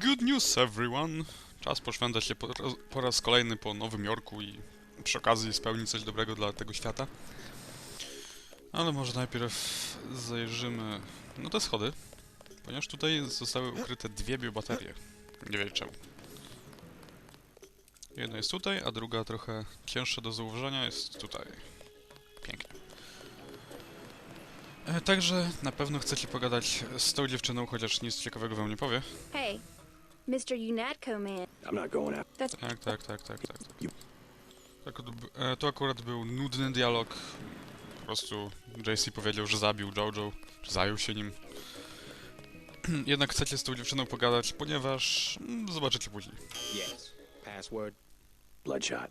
Good news everyone! Czas poszwędzać się po, raz- po raz kolejny po Nowym Jorku i przy okazji spełnić coś dobrego dla tego świata. Ale może najpierw zajrzymy na te schody, ponieważ tutaj zostały ukryte dwie biobaterie. Nie wiem czemu. Jedna jest tutaj, a druga trochę cięższa do zauważenia jest tutaj. Pięknie. E, Także na pewno chcecie pogadać z tą dziewczyną, chociaż nic ciekawego wam nie powie. Hey, Mr. UNATCO man. I'm not going out. That's Tak, tak, tak, tak, tak. tak. tak od- e, to akurat był nudny dialog. Po prostu JC powiedział, że zabił Jojo, że zajął się nim. Jednak chcecie z tą dziewczyną pogadać, ponieważ mm, zobaczycie później. Yes. Password? Bloodshot.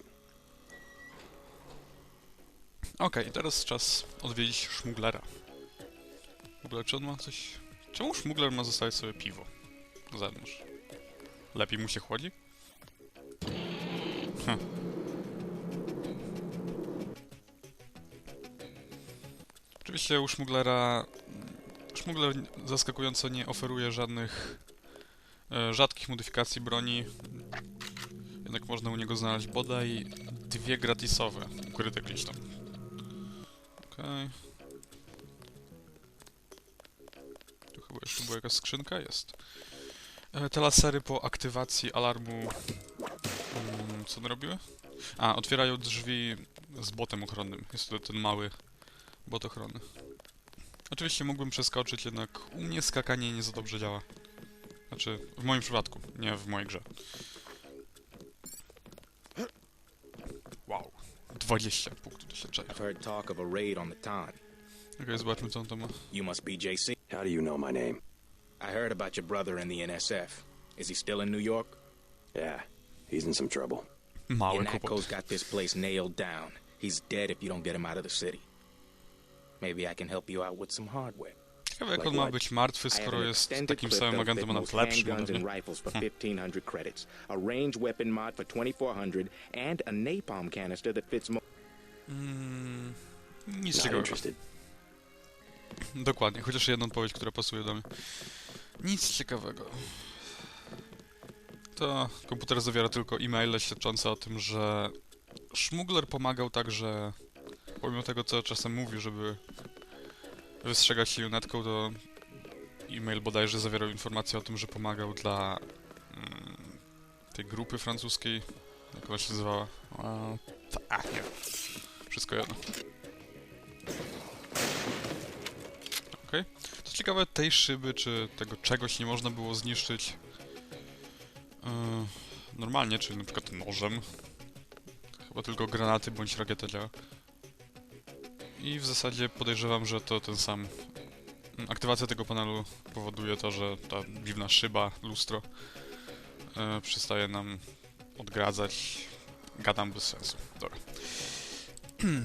Okej, teraz czas odwiedzić szmuglera. W ogóle, czy on ma coś... Czemu szmugler ma zostawić sobie piwo? Na zewnątrz. Lepiej mu się chłodzi? Hm. Oczywiście u szmuglera... Szmugler zaskakująco nie oferuje żadnych e, rzadkich modyfikacji broni. Jednak można u niego znaleźć bodaj dwie gratisowe, ukryte gdzieś tam. Okej. Tu chyba jeszcze była jakaś skrzynka? Jest. E, Te lasery po aktywacji alarmu... Mm, co one robiły? A, otwierają drzwi z botem ochronnym. Jest to ten mały bot ochronny. Oczywiście mógłbym przeskoczyć, jednak u mnie skakanie nie za dobrze działa. Znaczy, w moim przypadku, nie w mojej grze. Wow. 20 punktów doświadczenia. I've heard talk of a raid on the Ton. Okej, zobaczmy co on tam ma. You must be JC. How do you know my name? I heard about your brother in the NSF. Is he still in New York? Yeah, he's in some trouble. Mały kłopot. Yanatko's got this place nailed down. He's dead if you don't get him out of the city. Maybe I can help you out with some hardware. Ciekawe jak on ma być martwy, I have skoro an jest takim samym that'll agentem, fit a nawet lepszym handguns and rifles for 1500 credits, a range weapon mod for 2400, and a napalm canister that fits more. Mm, nic Not ciekawego. interested. Dokładnie, chociaż jedna odpowiedź, która pasuje do mnie. Nic ciekawego. To komputer zawiera tylko e-maile świadczące o tym, że szmugler pomagał także, pomimo tego co czasem mówi, żeby wystrzegać się lunetką, to e-mail bodajże zawierał informację o tym, że pomagał dla mm, tej grupy francuskiej, jak ona się nazywała? A, ta, nie. Wszystko jedno. Ciekawe, tej szyby czy tego czegoś nie można było zniszczyć yy, normalnie, czyli na przykład nożem. Chyba tylko granaty bądź rakieta działa. I w zasadzie podejrzewam, że to ten sam. Aktywacja tego panelu powoduje to, że ta dziwna szyba, lustro yy, przestaje nam odgradzać. Gadam bez sensu. Dobra.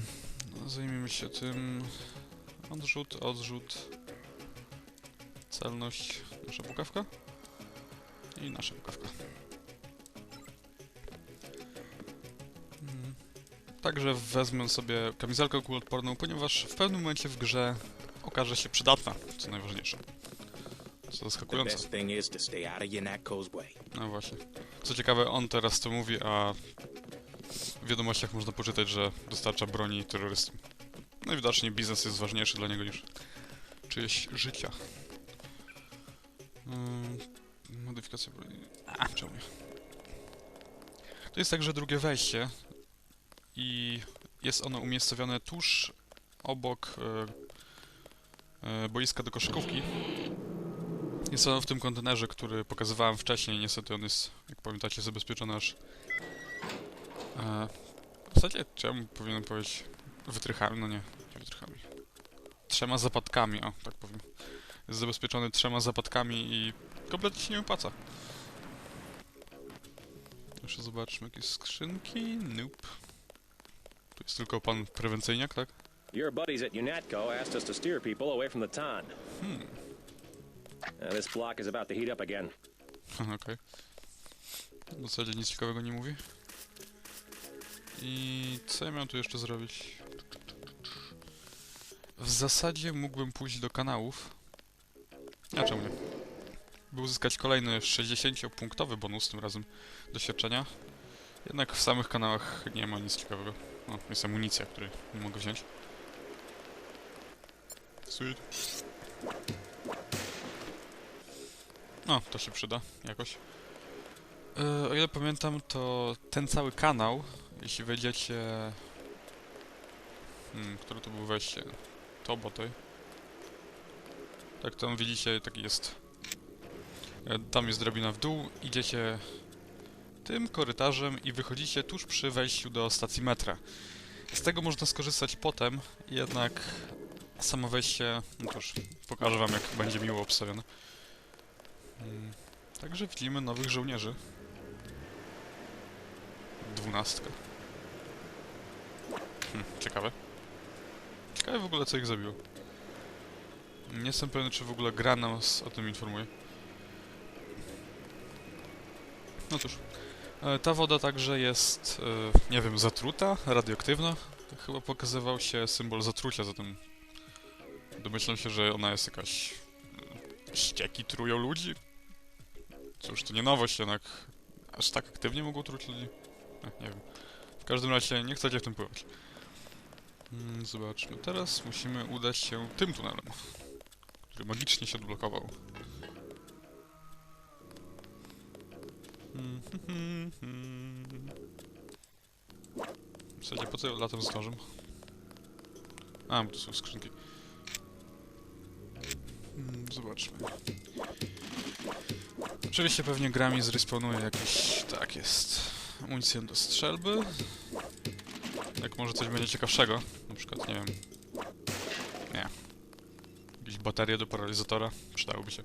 No, zajmiemy się tym. Odrzut, odrzut. Celność. Nasza pukawka. I nasza pukawka. Mm. Także wezmę sobie kamizelkę kuloodporną, ponieważ w pewnym momencie w grze okaże się przydatna, co najważniejsze. Co zaskakujące. No właśnie. Co ciekawe, on teraz to mówi, a w wiadomościach można poczytać, że dostarcza broni terrorystom. Najwidoczniej biznes jest ważniejszy dla niego niż czyjeś życia. Modyfikacja broni... A, czemu nie? To jest także drugie wejście i jest ono umiejscowione tuż obok e, e, boiska do koszykówki. Jest ono w tym kontenerze, który pokazywałem wcześniej. Niestety on jest, jak pamiętacie, zabezpieczony aż... E, w zasadzie, czemu powinienem powiedzieć wytrychami? No nie, nie wytrychami. Trzema zapadkami, o, tak powiem. Jest zabezpieczony trzema zapadkami i kompletnie się nie opłaca. Jeszcze zobaczmy jakieś skrzynki. Nope. Tu jest tylko pan prewencyjniak, tak? Your buddies at UNATCO asked us to steer people away from the Ton. Hmm. Uh, this block is about to heat up again. Okej. W zasadzie nic ciekawego nie mówi. I co ja miałem tu jeszcze zrobić? W zasadzie mógłbym pójść do kanałów. A czemu nie? by uzyskać kolejny 60-punktowy bonus, tym razem doświadczenia. Jednak w samych kanałach nie ma nic ciekawego. No, jest amunicja, której nie mogę wziąć. Sweet. No, to się przyda jakoś. E, o ile pamiętam, to ten cały kanał, jeśli wejdziecie... Hmm, które to było wejście? To, bo. Tak, tam widzicie, taki jest... E, Tam jest drabina w dół, idziecie tym korytarzem i wychodzicie tuż przy wejściu do stacji metra. Z tego można skorzystać potem, jednak samo wejście, no cóż, pokażę wam jak będzie miło obstawione. Mm, Także widzimy nowych żołnierzy. Dwunastka. Hm, ciekawe. Ciekawe w ogóle co ich zabiło. Nie jestem pewien czy w ogóle gra nas o tym informuje. No cóż. E, Ta woda także jest, e, nie wiem, zatruta, radioaktywna. Chyba pokazywał się symbol zatrucia, zatem domyślam się, że ona jest jakaś... e, Ścieki trują ludzi? Cóż, to nie nowość, jednak aż tak aktywnie mogą truć ludzi? Nie wiem. W każdym razie nie chcecie w tym pływać. Mm, Zobaczmy. Teraz musimy udać się tym tunelem, magicznie się odblokował. W zasadzie po co latem z nożem? A, bo to są skrzynki. Zobaczmy. Oczywiście pewnie grami zrespawnuje jakiś... Tak jest. Amunicję do strzelby. Jak może coś będzie ciekawszego. Na przykład, nie wiem... Nie. Jakieś baterie do paralizatora. Przydałoby się.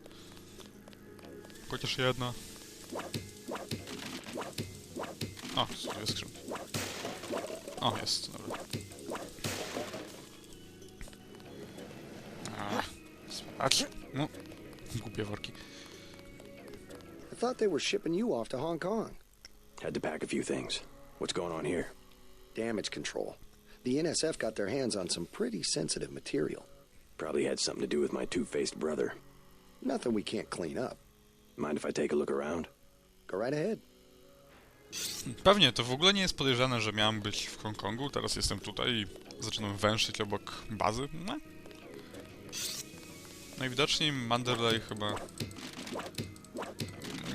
Chociaż jedna. O, są dwie skrzynki. O, jest, dobra. Spać. No, głupie worki. I thought they were shipping you off to Hong Kong. Had to pack a few things. What's going on here? Damage control. The NSF got their hands on some pretty sensitive material. Probably had something to do with my two-faced brother. Nothing we can't clean up. Mind if I take a look around? Go right ahead. Pewnie, to w ogóle nie jest podejrzane, że miałem być w Hongkongu, teraz jestem tutaj i zaczynam węszyć obok bazy. No. Najwidoczniej Manderley chyba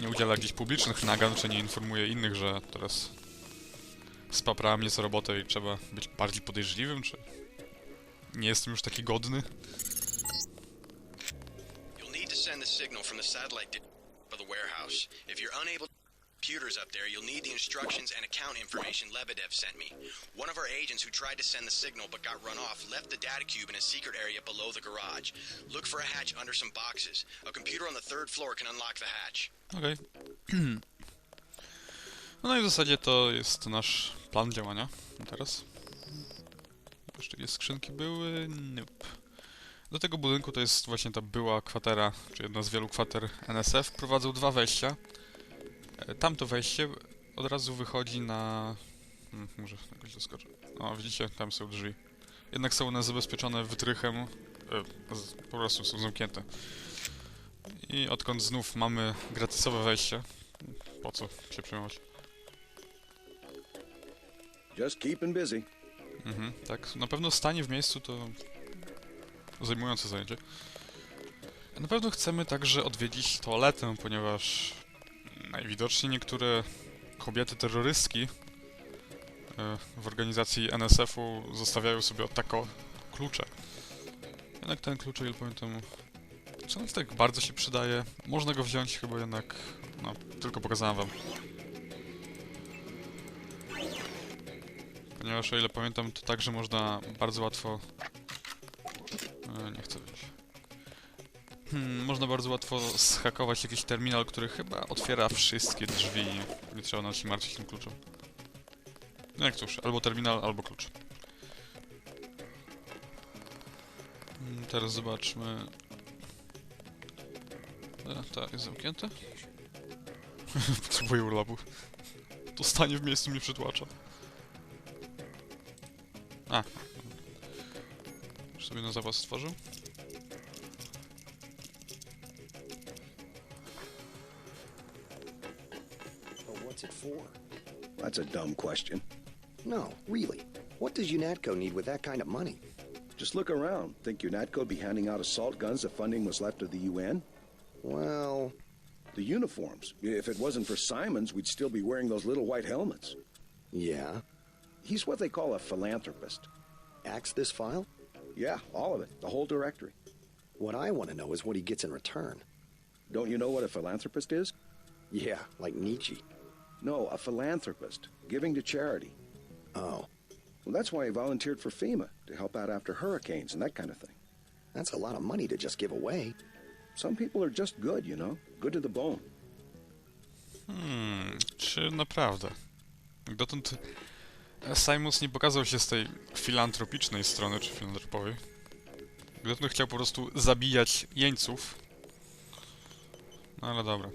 nie udziela jakichś publicznych nagan, czy nie informuje innych, że teraz spaprała mnie za robotę i trzeba być bardziej podejrzliwym, czy nie jestem już taki godny. You'll need to send the signal from the satellite the warehouse. If you're unable computers up there, you'll need the instructions and account information Lebedev sent me. One of our agents who tried to send the signal but got run off left the data cube in a secret area below the garage. Look for a hatch under some boxes. A computer on the third floor can unlock the hatch. Okej. No i w zasadzie to jest nasz plan działania teraz. Jeszcze jakieś skrzynki były? Nope. Do tego budynku to jest właśnie ta była kwatera, czy jedna z wielu kwater NSF. Prowadzą dwa wejścia. E, Tamto wejście od razu wychodzi na... Hmm, może jakoś doskoczę. O, widzicie? Tam są drzwi. Jednak są one zabezpieczone wytrychem. E, po prostu są zamknięte. I odkąd znów mamy gratisowe wejście, po co się przejmować? Just keeping busy. Mhm, tak. Na pewno stanie w miejscu to zajmujące zajęcie. Na pewno chcemy także odwiedzić toaletę, ponieważ najwidoczniej niektóre kobiety terrorystki e, w organizacji NSF-u zostawiają sobie od tako klucze. Jednak ten klucz, o ile pamiętam, co tak bardzo się przydaje. Można go wziąć chyba jednak, no, tylko pokazałem wam. Ponieważ o ile pamiętam, to także można bardzo łatwo... E, nie chcę wziąć. Hmm, można bardzo łatwo zhakować jakiś terminal, który chyba otwiera wszystkie drzwi. Nie trzeba nas się martwić tym kluczem. No jak cóż, albo terminal, albo klucz. Mm, Teraz zobaczmy. E, tak, jest zamknięte. Potrzebuję urlopu. To stanie w miejscu mnie przytłacza. A. Już sobie na zapas stworzył? That's a dumb question. No, really. What does UNATCO need with that kind of money? Just look around. Think UNATCO'd be handing out assault guns if funding was left to the UN? Well... The uniforms. If it wasn't for Simons, we'd still be wearing those little white helmets. Yeah? He's what they call a philanthropist. Axe this file? Yeah, all of it. The whole directory. What I want to know is what he gets in return. Don't you know what a philanthropist is? Yeah, like Nietzsche. No, a philanthropist. Giving to charity. Oh, Well, that's why he volunteered for FEMA, to help out after hurricanes and that kind of thing. that's a lot of money to just give away. Some people are just good, you know? Good to the bone. Hmm, czy naprawdę? Dotąd Simons nie pokazał się z tej filantropicznej strony, czy filantropowej. Dotąd chciał po prostu zabijać jeńców. No ale dobra.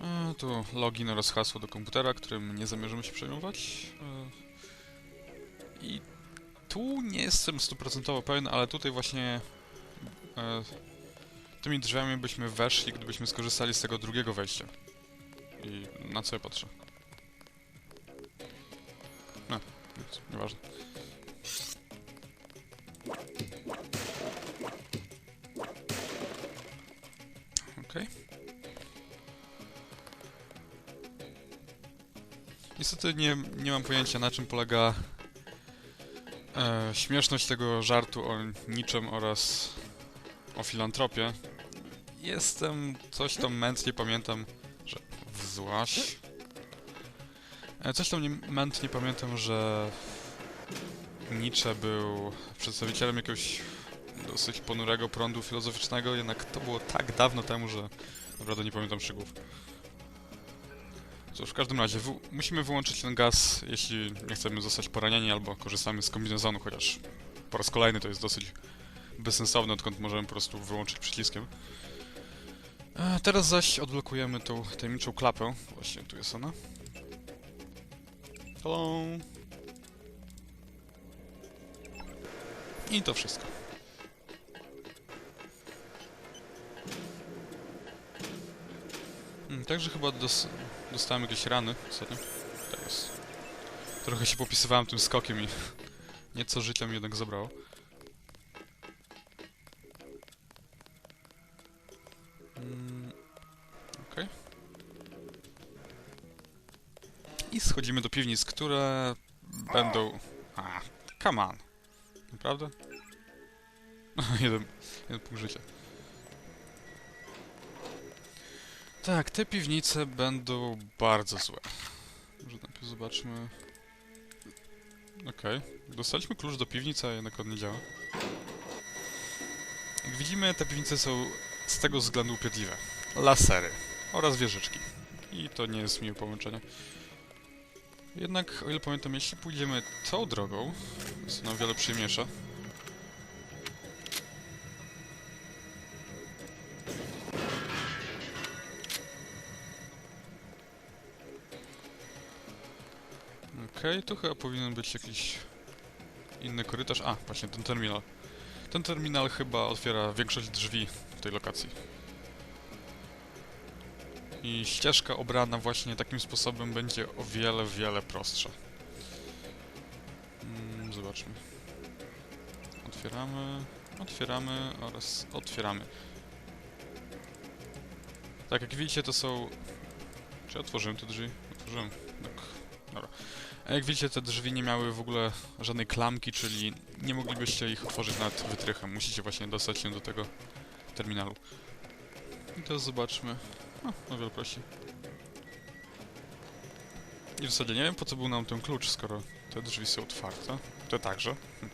E, tu login oraz hasło do komputera, którym nie zamierzymy się przejmować. E, I tu nie jestem stuprocentowo pewien, ale tutaj właśnie e, tymi drzwiami byśmy weszli, gdybyśmy skorzystali z tego drugiego wejścia. I na co ja patrzę? Nic, nieważne. Okej. Niestety nie, nie mam pojęcia na czym polega e, śmieszność tego żartu o niczym oraz o filantropie. Jestem coś tam mętnie pamiętam, że wzłaś. Coś tam nie, mętnie pamiętam, że Nietzsche był przedstawicielem jakiegoś dosyć ponurego prądu filozoficznego, jednak to było tak dawno temu, że naprawdę nie pamiętam szczegółów. Cóż, w każdym razie musimy wyłączyć ten gaz, jeśli nie chcemy zostać poranieni, albo korzystamy z kombinezonu, chociaż po raz kolejny to jest dosyć bezsensowne, odkąd możemy po prostu wyłączyć przyciskiem. E, teraz zaś odblokujemy tą tajemniczą klapę. Właśnie tu jest ona. Hello. I to wszystko. Hmm, także chyba dos dostałem jakieś rany ostatnio. Jest. Trochę się popisywałem tym skokiem i nieco życia mi jednak zabrało. Mm, Okej. I schodzimy do piwnic, które będą... A, come on. Naprawdę? jeden, jeden punkt życia. Tak, te piwnice będą bardzo złe. Może najpierw zobaczmy... Okej, dostaliśmy klucz do piwnicy, a jednak on nie działa. Jak widzimy, te piwnice są z tego względu upierdliwe. Lasery oraz wieżyczki. I to nie jest miłe połączenie. Jednak, o ile pamiętam, jeśli pójdziemy tą drogą, jest ona o wiele przyjemniejsza. Okej, tu chyba powinien być jakiś inny korytarz. A, właśnie ten terminal. Ten terminal chyba otwiera większość drzwi w tej lokacji. I ścieżka obrana właśnie takim sposobem będzie o wiele, wiele prostsza. Mm, zobaczmy. Otwieramy, otwieramy oraz otwieramy. Tak, jak widzicie to są... Czy otworzyłem te drzwi? Otworzyłem. Tak, dobra. A jak widzicie te drzwi nie miały w ogóle żadnej klamki, czyli nie moglibyście ich otworzyć nawet wytrychem. Musicie właśnie dostać się do tego terminalu. I teraz zobaczmy. O, o wiele. I w zasadzie nie wiem po co był nam ten klucz, skoro te drzwi są otwarte. Te także. Hm.